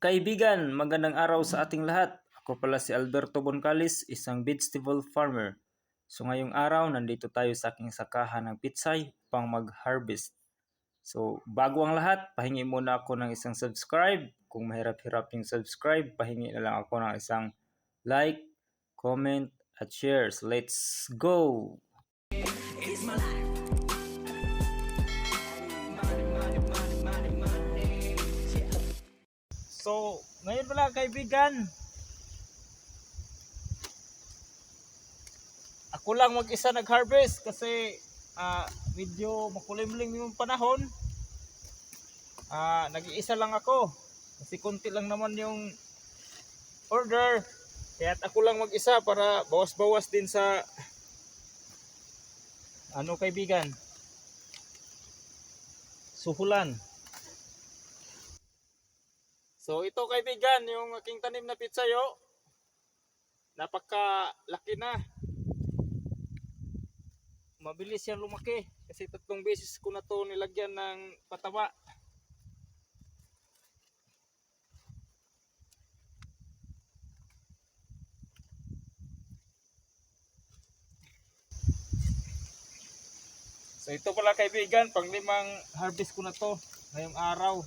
Kaibigan, magandang araw sa ating lahat. Ako pala si Alberto Boncalis, isang vegetable farmer. So ngayong araw, nandito tayo sa aking sakahan ng pitsay pang mag-harvest. So bago ang lahat, pahingi muna ako ng isang subscribe. Kung mahirap-hirap yung subscribe, pahingi na lang ako ng isang like, comment, at shares. Let's go! So, ngayon pala kaibigan, ako lang mag-isa nag-harvest kasi ah, medyo makulimlim yung panahon. Ah, nag-iisa lang ako kasi konti lang naman yung order. Kaya ako lang mag-isa para bawas-bawas din sa ano kaibigan. Suhulan. So ito kaibigan, yung aking tanim na pizzayo. Napaka-laki na. Mabilis yan lumaki kasi tatlong beses ko na to nilagyan ng pataba. So ito pala kaibigan, pang limang harvest ko na to ngayong araw.